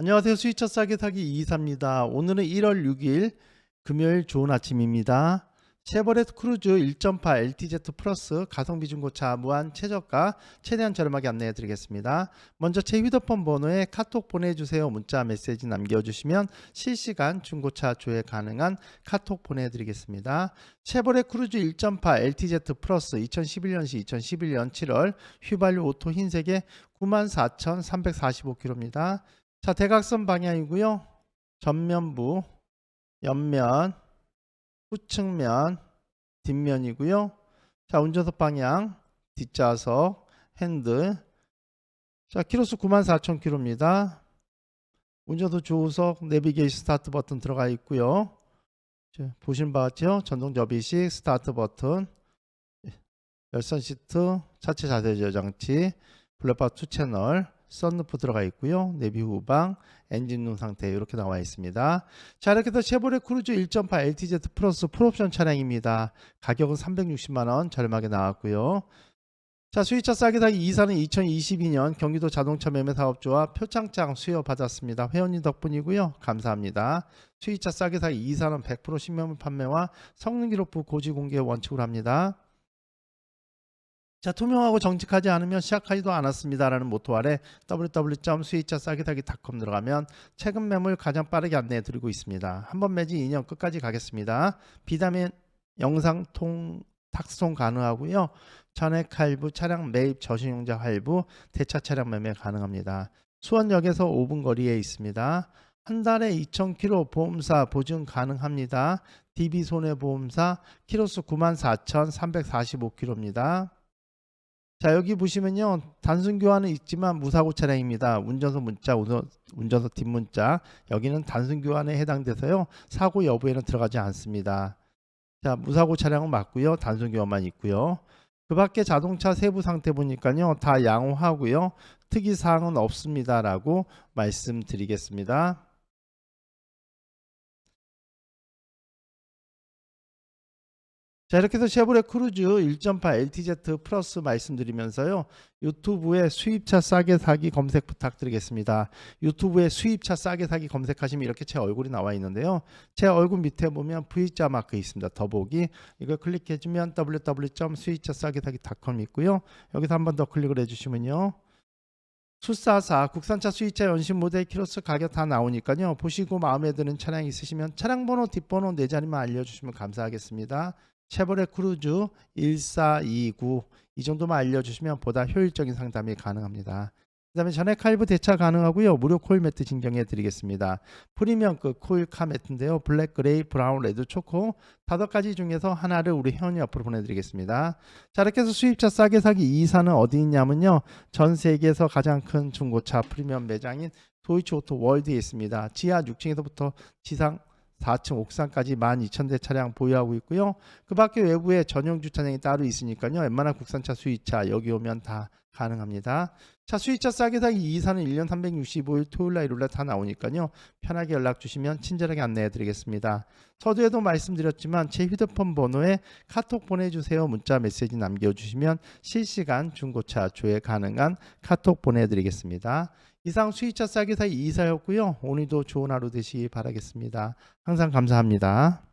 안녕하세요. 수익차 싸게 사기 이사입니다. 오늘은 1월 6일 금요일 좋은 아침입니다. 쉐보레트 크루즈 1.8 LTZ 플러스 가성비 중고차 무한 최저가 최대한 저렴하게 안내해 드리겠습니다. 먼저 제 휴대폰 번호에 카톡 보내주세요. 문자 메시지 남겨주시면 실시간 중고차 조회 가능한 카톡 보내드리겠습니다. 쉐보레 크루즈 1.8 LTZ 플러스 2011년시 2011년 7월 휘발유 오토 흰색에 94,345km입니다. 자, 대각선 방향이고요. 전면부, 옆면, 후측면, 뒷면이고요. 자, 운전석 방향, 뒷좌석, 핸들. 자, 키로수 94,000km입니다. 운전석 조우석, 내비게이션 스타트 버튼 들어가 있고요. 자, 보신 바와 같죠? 전동 접이식 스타트 버튼, 열선 시트, 차체 자세 저장치, 블랙박 2 채널, 썬루프 들어가 있고요. 내비 후방, 엔진 룸 상태 이렇게 나와 있습니다. 자 이렇게 해서 쉐보레 크루즈 1.8 LTZ 플러스 풀옵션 차량입니다. 가격은 360만 원 저렴하게 나왔고요. 자 수입차 싸게 사기 2사는 2022년 경기도 자동차 매매 사업조합 표창장 수여 받았습니다. 회원님 덕분이고요. 감사합니다. 수입차 싸게 사기 2사는 100% 신매물 판매와 성능 기록부 고지 공개 원칙으로 합니다. 자 투명하고 정직하지 않으면 시작하지도 않았습니다라는 모토 아래 www.수익차싸게사기.com 들어가면 최근 매물 가장 빠르게 안내해 드리고 있습니다. 한 번 매지 2년 끝까지 가겠습니다. 비타민 영상 통 탁송 가능하고요. 전액 할부, 차량 매입, 저신용자 할부, 대차 차량 매매 가능합니다. 수원역에서 5분 거리에 있습니다. 한 달에 2,000km 보험사 보증 가능합니다. DB 손해보험사 키로수 94,345km입니다. 자 여기 보시면요. 단순 교환은 있지만 무사고 차량입니다. 운전석 문자 운전석 뒷문자. 여기는 단순 교환에 해당돼서요. 사고 여부에는 들어가지 않습니다. 자 무사고 차량은 맞고요. 단순 교환만 있고요. 그 밖에 자동차 세부 상태 보니까요. 다 양호하고요. 특이 사항은 없습니다 라고 말씀드리겠습니다 자 이렇게 해서 쉐보레 크루즈 1.8 LTZ 플러스 말씀드리면서요. 유튜브에 수입차 싸게 사기 검색 부탁드리겠습니다. 유튜브에 수입차 싸게 사기 검색하시면 이렇게 제 얼굴이 나와 있는데요. 제 얼굴 밑에 보면 V자 마크 있습니다. 더보기. 이걸 클릭해주면 www.수입차 싸게 사기.com 있고요. 여기서 한 번 더 클릭을 해주시면요. 수사사 국산차 수입차 연식 모델 키로수 가격 다 나오니까요. 보시고 마음에 드는 차량 있으시면 차량 번호 뒷번호 네 자리만 알려주시면 감사하겠습니다 쉐보레 크루즈 1429 이 정도만 알려주시면 보다 효율적인 상담이 가능합니다. 그 다음에 전액 할부 대차 가능하고요. 무료 코일 매트 진경해 드리겠습니다. 프리미엄급 코일 카 매트인데요. 블랙, 그레이, 브라운, 레드, 초코 다섯 가지 중에서 하나를 우리 회원이 앞으로 보내드리겠습니다. 자 이렇게 해서 수입차 싸게 사기 2사는 어디 있냐면요. 전 세계에서 가장 큰 중고차 프리미엄 매장인 도이치 오토 월드에 있습니다. 지하 6층에서부터 지상 4층 옥상까지 12,000대 차량 보유하고 있고요. 그 밖에 외부에 전용 주차장이 따로 있으니까요. 웬만한 국산차 수입차 여기 오면 다 가능합니다. 차 수입차 싸게 사기 2사는 1년 365일 토요일 날 일요일 날다 나오니까요. 편하게 연락 주시면 친절하게 안내해 드리겠습니다. 서두에도 말씀드렸지만 제 휴대폰 번호에 카톡 보내주세요. 문자 메시지 남겨주시면 실시간 중고차 조회 가능한 카톡 보내드리겠습니다. 이상 수입차 싸게 사기 2사였고요. 오늘도 좋은 하루 되시기 바라겠습니다. 항상 감사합니다.